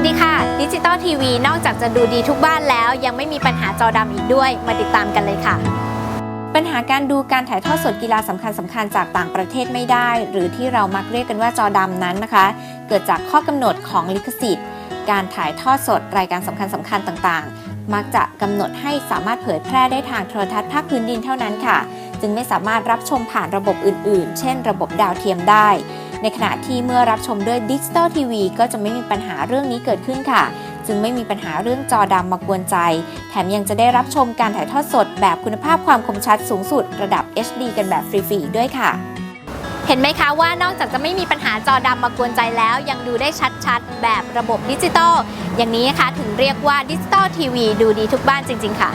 วัสดีค่ะดิจิตอลทีวีนอกจากจะดูดีทุกบ้านแล้วยังไม่มีปัญหาจอดำอีกด้วย มาติดตามกันเลยค่ะ ปัญหาการดูการถ่ายทอดสดกีฬาสำคัญสำคัญๆจากต่างประเทศไม่ได้ หรือที่เรามักเรียกกันว่าจอดำนั้นนะคะ เกิดจากข้อกำหนดของลิขสิทธิ์ การถ่ายทอดสดรายการสำคัญสำคัญๆต่างๆ มักจะกำหนดให้สามารถเผยแพร่ได้ทางโทรทัศน์ภาคพื้นดินเท่านั้นค่ะ จึงไม่สามารถรับชมผ่านระบบอื่น ๆ เช่น ระบบดาวเทียมได้ ในขณะที่เมื่อรับชมด้วยดิจิตอลทีวีก็จะไม่มีปัญหาเรื่องนี้เกิดขึ้นค่ะ จึงไม่มีปัญหาเรื่องจอดำมากวนใจ แถมยังจะได้รับชมการถ่ายทอดสดแบบคุณภาพความคมชัดสูงสุดระดับ HD กันแบบฟรีๆด้วยค่ะเห็นไหมคะว่านอกจากจะไม่มีปัญหาจอดำมากวนใจแล้ว ยังดูได้ชัดๆ แบบระบบดิจิตอลอย่างนี้นะคะถึงเรียกว่าดิจิตอลทีวีดูดีทุกบ้านจริง ๆ ค่ะ